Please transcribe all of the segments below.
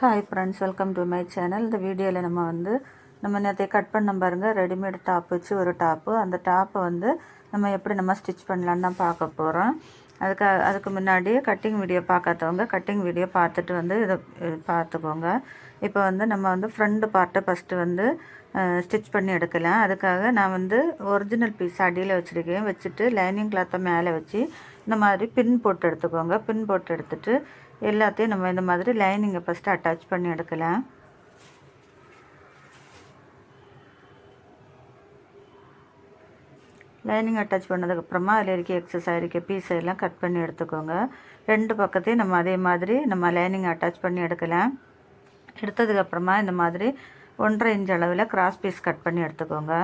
Hi friends welcome to my channel இந்த வீடியோவில் நம்ம வந்து நம்ம நேற்று கட் பண்ண பாருங்க. ரெடிமேட் டாப் வச்சு ஒரு டாப்பு அந்த டாப்பை வந்து நம்ம எப்படி நம்ம ஸ்டிச் பண்ணலான்னு தான் பார்க்க போகிறோம் அதுக்கு அதுக்கு முன்னாடி கட்டிங் வீடியோ பார்க்காதவங்க கட்டிங் வீடியோ பார்த்துட்டு வந்து இதை பார்த்துக்கோங்க. இப்போ வந்து நம்ம வந்து ஃப்ரண்ட் பார்ட்டை ஃபஸ்ட்டு வந்து ஸ்டிச் பண்ணி எடுக்கலாம். அதுக்காக நான் வந்து ஒரிஜினல் பீஸ் அடியில் வச்சுருக்கேன். வச்சுட்டு லைனிங் கிளாத்தை மேலே வச்சு இந்த மாதிரி பின் போட்டு எடுத்துக்கோங்க. பின் போட்டு எடுத்துகிட்டு எல்லாத்தையும் நம்ம இந்த மாதிரி லைனிங்கை ஃபஸ்ட்டு அட்டாச் பண்ணி எடுக்கலாம். லைனிங் அட்டாச் பண்ணதுக்கப்புறமா அதில் இருக்க எக்ஸஸ் ஆகிருக்க பீஸ் எல்லாம் கட் பண்ணி எடுத்துக்கோங்க. ரெண்டு பக்கத்தையும் நம்ம அதே மாதிரி நம்ம லைனிங் அட்டாச் பண்ணி எடுக்கலாம். எடுத்ததுக்கப்புறமா இந்த மாதிரி ஒன்றரை இன்ச் அளவில் கிராஸ் பீஸ் கட் பண்ணி எடுத்துக்கோங்க.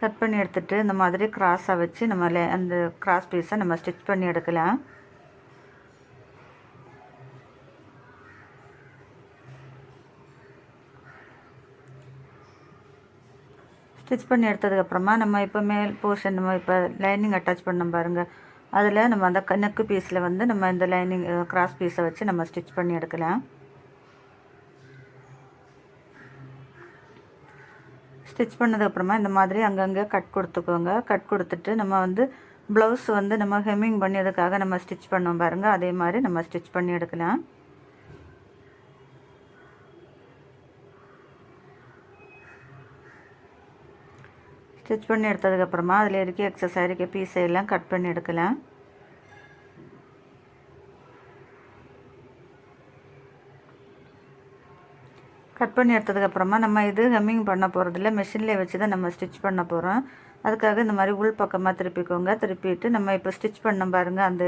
கட் பண்ணி எடுத்துகிட்டு இந்த மாதிரி கிராஸாக வச்சு நம்ம லே அந்த கிராஸ் பீஸை நம்ம ஸ்டிச் பண்ணி எடுக்கலாம். ஸ்டிச் பண்ணி எடுத்ததுக்கப்புறமா நம்ம இப்போ மேல் போர்ஷன் நம்ம இப்போ லைனிங் அட்டாச் பண்ணோம் பாருங்கள் அதில் நம்ம அந்த நெக்கு பீஸில் வந்து நம்ம இந்த லைனிங் கிராஸ் பீஸை வச்சு நம்ம ஸ்டிச் பண்ணி எடுக்கலாம். ஸ்டிச் பண்ணதுக்கப்புறமா இந்த மாதிரி அங்கங்கே கட் கொடுத்துக்கோங்க. கட் கொடுத்துட்டு நம்ம வந்து ப்ளவுஸ் வந்து நம்ம ஹெம்மிங் பண்ணியதுக்காக நம்ம ஸ்டிச் பண்ணோம் பாருங்கள் அதே மாதிரி நம்ம ஸ்டிச் பண்ணி எடுக்கலாம். ஸ்டிச் பண்ணி எடுத்ததுக்கப்புறமா அதில் இருக்க எக்ஸஸ் இருக்க பீஸை எல்லாம் கட் பண்ணி எடுக்கலாம். கட் பண்ணி எடுத்ததுக்கப்புறமா நம்ம இது ஹெம்மிங் பண்ண போகிறதில்ல மிஷினில் வச்சு தான் நம்ம ஸ்டிச் பண்ண போகிறோம் அதுக்காக இந்த மாதிரி உள் பக்கமாக திருப்பிக்கோங்க. திருப்பிட்டு நம்ம இப்போ ஸ்டிச் பண்ண பாருங்கள் அந்த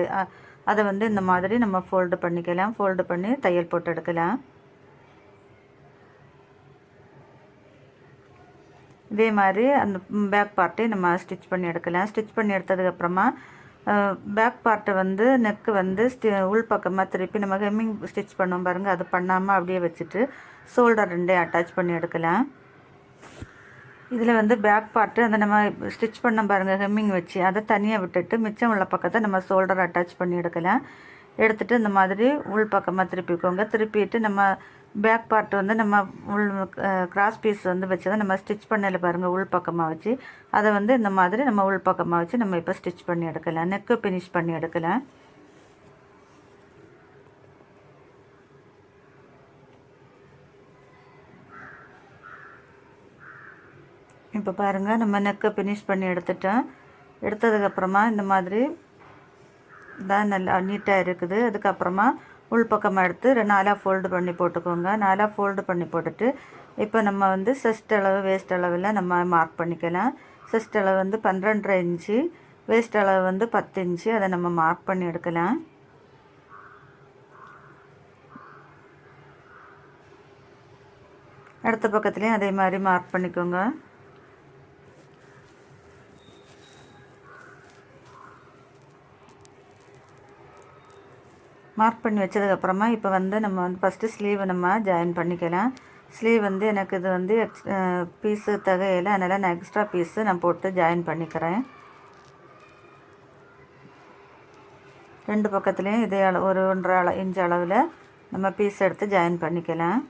அதை வந்து இந்த மாதிரி நம்ம ஃபோல்டு பண்ணிக்கலாம். ஃபோல்டு பண்ணி தையல் போட்டு எடுக்கலாம். இதே மாதிரி அந்த பேக் பார்ட்டே நம்ம ஸ்டிச் பண்ணி எடுக்கலாம். ஸ்டிச் பண்ணி எடுத்ததுக்கப்புறமா பேக் பார்ட்டை வந்து நெக்கு வந்து ஸ்டி உள் பக்கமாக திருப்பி நம்ம ஹெம்மிங் ஸ்டிச் பண்ணுவோம் பாருங்கள் அது பண்ணாமல் அப்படியே வச்சுட்டு ஷோல்டர் ரெண்டே அட்டாச் பண்ணி எடுக்கலாம். இதில் வந்து பேக் பார்ட்டு அந்த நம்ம ஸ்டிச் பண்ண பாருங்கள் ஹெம்மிங் வச்சு. அதை தனியாக விட்டுட்டு மிச்சம் உள்ள பக்கத்தை நம்ம ஷோல்டர் அட்டாச் பண்ணி எடுக்கலாம். எடுத்துகிட்டு இந்த மாதிரி உள் பக்கமாக திருப்பிக்கோங்க. திருப்பிட்டு நம்ம பேக் பார்ட் வந்து நம்ம உள் கிராஸ் பீஸ் வந்து வச்சு தான் நம்ம ஸ்டிச் பண்ணல பாருங்கள் உள் பக்கமாக வச்சு. அதை வந்து இந்த மாதிரி நம்ம உள் பக்கமாக வச்சு நம்ம இப்போ ஸ்டிச் பண்ணி எடுக்கலாம். நெக்கு ஃபினிஷ் பண்ணி எடுக்கலாம். இப்போ பாருங்கள் நம்ம நெக்கை ஃபினிஷ் பண்ணி எடுத்துட்டோம். எடுத்ததுக்கப்புறமா இந்த மாதிரி தான் நல்லா நீட்டாக இருக்குது. அதுக்கப்புறமா உள்பக்கமாக எடுத்து நாலாக ஃபோல்டு பண்ணி போட்டுக்கோங்க. நாலாக ஃபோல்டு பண்ணி போட்டுட்டு இப்போ நம்ம வந்து செஸ்ட் அளவு வேஸ்ட் அளவில் நம்ம மார்க் பண்ணிக்கலாம். செஸ்ட் அளவு வந்து பன்னிரெண்டரை இன்ச்சு வேஸ்ட் அளவு வந்து பத்து இன்ச்சு அதை நம்ம மார்க் பண்ணி எடுக்கலாம். அடுத்த பக்கத்துலேயும் அதே மாதிரி மார்க் பண்ணிக்கோங்க. மார்க் பண்ணி வச்சதுக்கப்புறமா இப்போ வந்து நம்ம வந்து ஃபஸ்ட்டு ஸ்லீவை நம்ம ஜாயின் பண்ணிக்கலாம். ஸ்லீவ் வந்து எனக்கு இது வந்து எக்ஸ் பீஸு தகையில் அதனால் நான் எக்ஸ்ட்ரா பீஸு நான் போட்டு ஜாயின் பண்ணிக்கிறேன். ரெண்டு பக்கத்துலேயும் இதே அளவு ஒரு ஒன்றரை அள இன்ச் அளவில் நம்ம பீஸ் எடுத்து ஜாயின் பண்ணிக்கலாம்.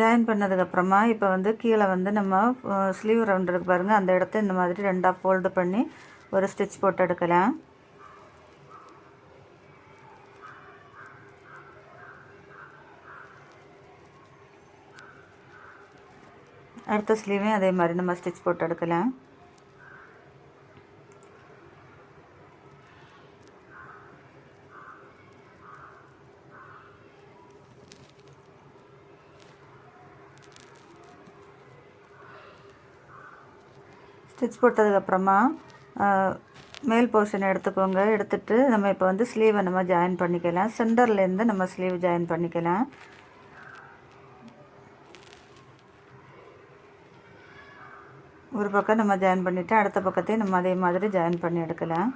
ஜாயின் பண்ணதுக்கப்புறமா இப்போ வந்து கீழே வந்து நம்ம ஸ்லீவ் ரவுண்ட் இருக்கு பாருங்கள் அந்த இடத்த இந்த மாதிரி ரெண்டாக ஃபோல்டு பண்ணி ஒரு ஸ்டிச் போட்டு எடுக்கலாம். அடுத்த ஸ்லீவையும் அதே மாதிரி நம்ம ஸ்டிச் போட்டு எடுக்கலாம். ஸ்டிச் போட்டதுக்கப்புறமா மேல் போர்ஷன் எடுத்துக்கோங்க. எடுத்துகிட்டு நம்ம இப்போ வந்து ஸ்லீவை நம்ம ஜாயின் பண்ணிக்கலாம். சென்டர்லேருந்து நம்ம ஸ்லீவ் ஜாயின் பண்ணிக்கலாம். ஒரு பக்கம் நம்ம ஜாயின் பண்ணிவிட்டு அடுத்த பக்கத்தையும் நம்ம அதே மாதிரி ஜாயின் பண்ணி எடுக்கலாம்.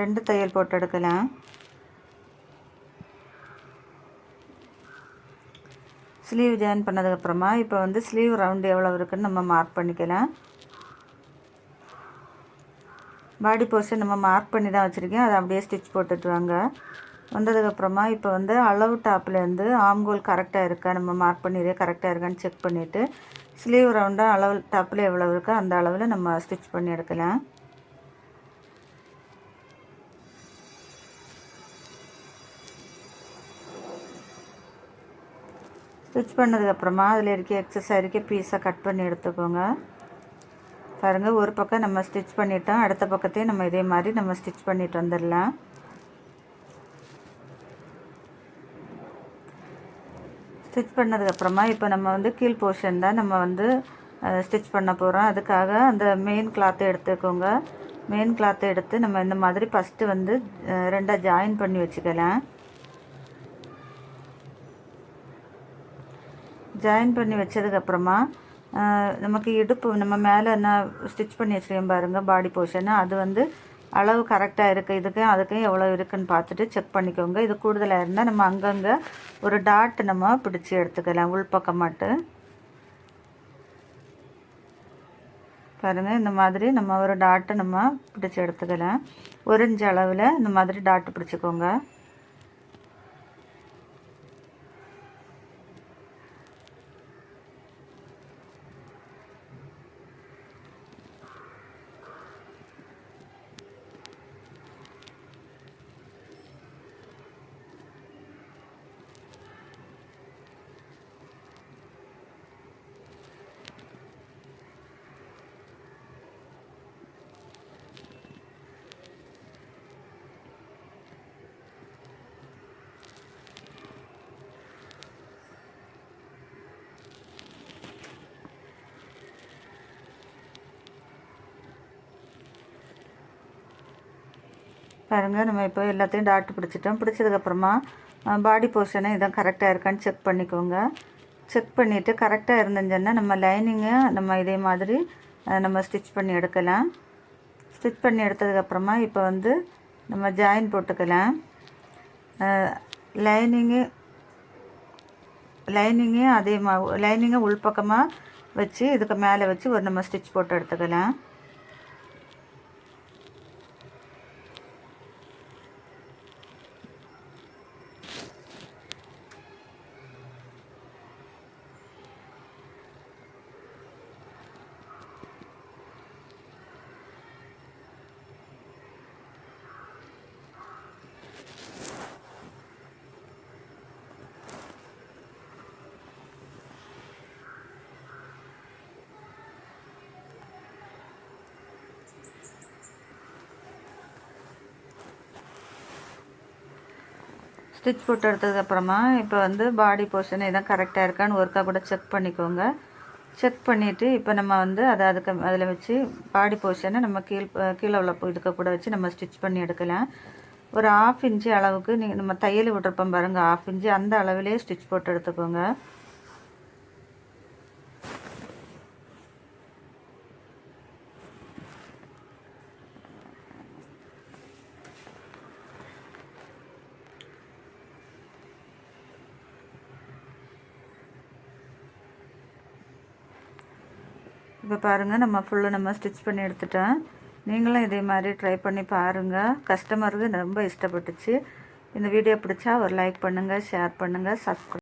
ரெண்டு தையல் போட்டு எடுக்கலாம். ஸ்லீவ் ஜாயின் பண்ணதுக்கப்புறமா இப்போ வந்து ஸ்லீவ் ரவுண்டு எவ்வளோ இருக்குன்னு நம்ம மார்க் பண்ணிக்கலாம். பாடி போர்ஷன் நம்ம மார்க் பண்ணி தான் வச்சுருக்கேன். அதை அப்படியே ஸ்டிச் போட்டுட்டு வாங்க. வந்ததுக்கப்புறமா இப்போ வந்து அளவு டாப்லேருந்து ஆம்கோல் கரெக்டாக இருக்கா நம்ம மார்க் பண்ணிடுறே கரெக்டாக இருக்கான்னு செக் பண்ணிவிட்டு ஸ்லீவ் ரவுண்டாக அளவு டாப்பில் எவ்வளோ இருக்கோ அந்த அளவில் நம்ம ஸ்டிச் பண்ணி எடுக்கலாம். ஸ்டிச் பண்ணதுக்கப்புறமா அதில் இருக்க எக்ஸஸ் இருக்க பீஸை கட் பண்ணி எடுத்துக்கோங்க. பாருங்கள் ஒரு பக்கம் நம்ம ஸ்டிச் பண்ணிட்டோம் அடுத்த பக்கத்தையும் நம்ம இதே மாதிரி நம்ம ஸ்டிச் பண்ணிட்டு வந்துடலாம். ஸ்டிச் பண்ணதுக்கப்புறமா இப்போ நம்ம வந்து கீழ் போர்ஷன் தான் நம்ம வந்து ஸ்டிச் பண்ண போகிறோம் அதுக்காக அந்த மெயின் கிளாத்தை எடுத்துக்கோங்க. மெயின் கிளாத்தை எடுத்து நம்ம இந்த மாதிரி ஃபஸ்ட்டு வந்து ரெண்டாக ஜாயின் பண்ணி வச்சுக்கலாம். ஜாயின் பண்ணி வச்சதுக்கப்புறமா நமக்கு இடுப்பு நம்ம மேலே என்ன ஸ்டிச் பண்ணி வச்சுருக்கோம் பாருங்கள் பாடி போர்ஷன் அது வந்து அளவு கரெக்டாக இருக்குது இதுக்கும் அதுக்கும் எவ்வளோ இருக்குதுன்னு பார்த்துட்டு செக் பண்ணிக்கோங்க. இது கூடுதலாக இருந்தால் நம்ம அங்கங்கே ஒரு டாட் நம்ம பிடிச்சி எடுத்துக்கலாம். உள்பக்கம் மட்டும். பாருங்கள் இந்த மாதிரி நம்ம ஒரு டாட்டை நம்ம பிடிச்சி எடுத்துக்கலாம். ஒரு இன்ச் அளவில் இந்த மாதிரி டாட்டு பிடிச்சிக்கோங்க. பாருங்கள் நம்ம இப்போ எல்லாத்தையும் டாட் பிடிச்சிட்டோம். பிடிச்சதுக்கப்புறமா பாடி போர்ஷனை இதான் கரெக்டாக இருக்கான்னு செக் பண்ணிக்கோங்க. செக் பண்ணிவிட்டு கரெக்டாக இருந்துச்சுன்னா நம்ம லைனிங்கை நம்ம இதே மாதிரி நம்ம ஸ்டிச் பண்ணி எடுக்கலாம். ஸ்டிச் பண்ணி எடுத்ததுக்கப்புறமா இப்போ வந்து நம்ம ஜாயின் போட்டுக்கலாம். லைனிங்கு லைனிங்கு அதே மா லைனிங்கை உள்பக்கமாக வச்சு இதுக்கு மேலே வச்சு ஒரு நம்ம ஸ்டிச் போட்டு எடுத்துக்கலாம். ஸ்டிச் போட்டு எடுத்ததுக்கப்புறமா இப்போ வந்து பாடி போர்ஷன் இதான் கரெக்டாக இருக்கான்னு ஒர்க்காக கூட செக் பண்ணிக்கோங்க. செக் பண்ணிவிட்டு இப்போ நம்ம வந்து அதை அதுக்கு அதில் வச்சு பாடி போர்ஷனை நம்ம கீழ் கீழே உள்ள இதுக்கு கூட வச்சு நம்ம ஸ்டிச் பண்ணி எடுக்கலாம். ஒரு ஆஃப் இன்ச்சு அளவுக்கு நீங்கள் நம்ம தையல் விட்டுருப்போம் பாருங்கள் ஆஃப் இன்ச்சு அந்த அளவிலே ஸ்டிச் போட்டு எடுத்துக்கோங்க. இப்போ பாருங்கள் நம்ம ஃபுல்லாக நம்ம ஸ்டிச் பண்ணி எடுத்துட்டோம் நீங்களும் இதே மாதிரி ட்ரை பண்ணி பாருங்கள் கஸ்டமருக்கு ரொம்ப இஷ்டப்பட்டுச்சு. இந்த வீடியோ பிடிச்சா ஒரு லைக் பண்ணுங்கள் ஷேர் பண்ணுங்கள் சப்ஸ்கிரைப்